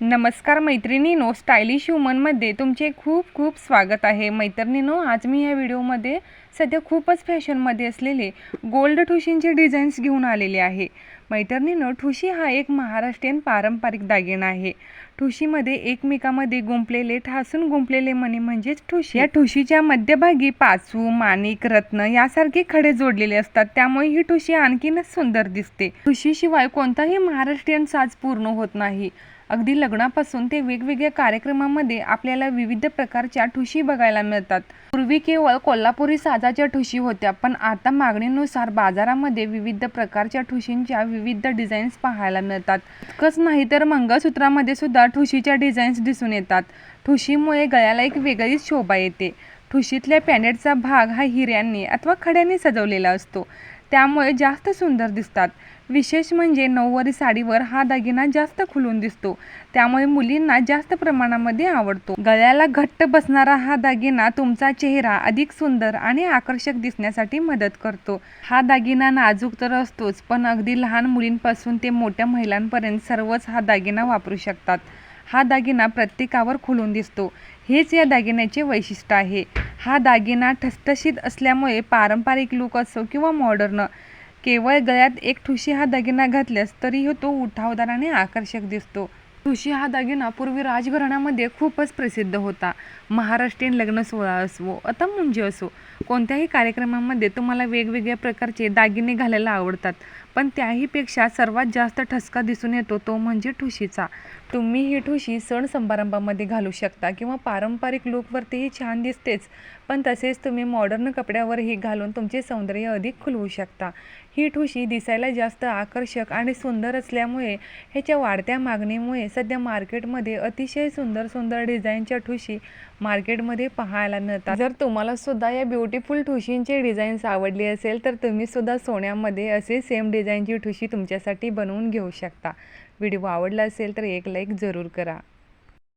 नमस्कार मैत्रिणीनो स्टायलिश वुमनमध्ये तुमचे खूप खूप स्वागत आहे. मैत्रिणीनो आज मी या व्हिडिओमध्ये सध्या खूपच फॅशनमध्ये असलेले गोल्ड ठुशींचे डिझाईन्स घेऊन आलेले आहे. मैत्रिणीनो ठुशी हा एक महाराष्ट्रीयन पारंपरिक दागिना आहे. ठुशीमध्ये एकमेकामध्ये गुंपलेले ठासून गुंपलेले मणी म्हणजेच ठुशी. या ठुशीच्या मध्यभागी पाचू माणिक रत्न यासारखे खडे जोडलेले असतात. त्यामुळे ही ठुशी आणखीनच सुंदर दिसते. ठुशीशिवाय कोणताही महाराष्ट्रीयन साज पूर्ण होत नाही. अगदी लग्नापासून ते वेगवेगळ्या कार्यक्रमामध्ये आपल्याला विविध प्रकारच्या ठुशी बघायला मिळतात. पूर्वी केवळ कोल्हापुरी साजाच्या ठुशी होत्या पण आता मागणीनुसार बाजारामध्ये विविध प्रकारच्या ठुशींच्या विविध डिझाईन्स पाहायला मिळतात. इतकंच नाही तर मंगळसूत्रामध्ये सुद्धा ठुशीच्या डिझाईन्स दिसून येतात. ठुशीमुळे गळ्याला एक वेगळीच शोभा येते. ठुशीतल्या पॅनेटचा भाग हा हिऱ्यांनी अथवा खड्यांनी सजवलेला असतो. त्यामुळे जास्त सुंदर दिसतात. विशेष म्हणजे नऊवारी साडीवर हा दागिना जास्त खुलून दिसतो. त्यामुळे मुलींना जास्त प्रमाणामध्ये आवडतो. गळ्याला घट्ट बसणारा हा दागिना तुमचा चेहरा अधिक सुंदर आणि आकर्षक दिसण्यासाठी मदत करतो. हा दागिना नाजूक तर असतोच पण अगदी लहान मुलींपासून ते मोठ्या महिलांपर्यंत सर्वच हा दागिना वापरू शकतात. हा दागिना प्रत्येकावर खुलून दिसतो. हेच या दागिन्याचे वैशिष्ट्य आहे. हा दागिना ठसठशीत असल्यामुळे पारंपरिक लुक असो किंवा मॉडर्न केवळ गळ्यात एक ठुशी हा दागिना घातल्यास तरीही तो उठावदाराने आकर्षक दिसतो. ठुशी हा दागिना पूर्वी राजघराण्यामध्ये खूपच प्रसिद्ध होता. महाराष्ट्रीयन लग्न सोहळा असो अथवा मुंजी असो कोणत्याही कार्यक्रमामध्ये तुम्हाला वेगवेगळ्या प्रकारचे दागिने घालायला आवडतात. पण त्याहीपेक्षा सर्वात जास्त ठसका दिसून येतो तो म्हणजे ठुशीचा. तुम्ही ही ठुशी सण समारंभामध्ये घालू शकता किंवा पारंपरिक लुकवरतीही छान दिसतेच पण तसेच तुम्ही मॉडर्न कपड्यावरही घालून तुमचे सौंदर्य अधिक खुलवू शकता. ही ठुशी दिसायला जास्त आकर्षक आणि सुंदर असल्यामुळे ह्याच्या वाढत्या मागणीमुळे सध्या मार्केटमध्ये अतिशय सुंदर सुंदर डिझाईनच्या ठुशी मार्केटमध्ये पाहायला मिळतात. जर तुम्हाला सुद्धा या ब्युटिफुल ठुशींचे डिझाईन्स आवडली असेल तर तुम्ही सुद्धा सोन्यामध्ये असे सेम डिझाईनची ठुशी तुमच्यासाठी बनवून घेऊ शकता. व्हिडिओ आवडला असेल तर एक लाईक जरूर करा.